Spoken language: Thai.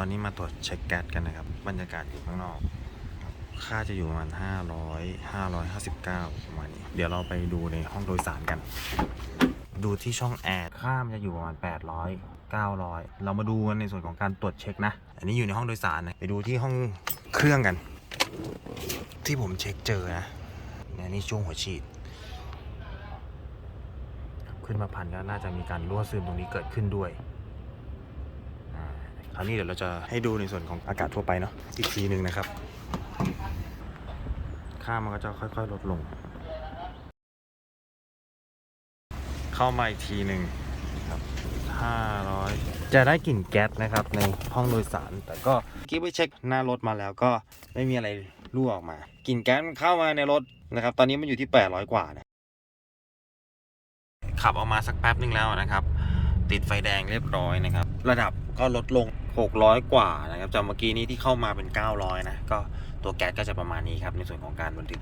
ตอนนี้มาตรวจเช็คแก๊สกันนะครับ บรรยากาศอยู่ข้างนอก ค่าจะอยู่ประมาณ 500 559 ประมาณนี้ เดี๋ยวเราไปดูในห้องโดยสารกัน ดูที่ช่องแอร์ค่ามันจะอยู่ประมาณ 800 900 เรามาดูกันในส่วนของการตรวจเช็คนะ อันนี้อยู่ในห้องโดยสารนะ ไปดูที่ห้องเครื่องกัน ที่ผมเช็คเจอนะเนี่ยนี่ช่วงหัวฉีด ขึ้นมาพันก็น่าจะมีการรั่วซึมตรงนี้เกิดขึ้นด้วย คราวนี้เดี๋ยวเราจะให้ดูในส่วนของอากาศทั่วไปเนาะอีกทีหนึ่งนะครับ ค่ามันก็จะค่อยๆลดลง เข้ามาอีกทีหนึ่งครับ500 จะได้กลิ่นแก๊สนะครับในห้องโดยสาร แต่ก็เมื่อกี้ไปเช็คหน้ารถมาแล้วก็ไม่มีอะไรรั่วออกมากลิ่นแก๊สเข้ามาในรถนะครับ ตอนนี้มันอยู่ที่ 800 กว่านะขับออกมาสักแป๊บนึงแล้วนะครับ ติดไฟแดงเรียบร้อยนะครับ ระดับก็ลดลง 600 กว่านะครับจากเมื่อกี้นี้ที่เข้ามาเป็น 900 นะ ก็ตัวแก๊สก็จะประมาณนี้ครับ ในส่วนของการบันทึก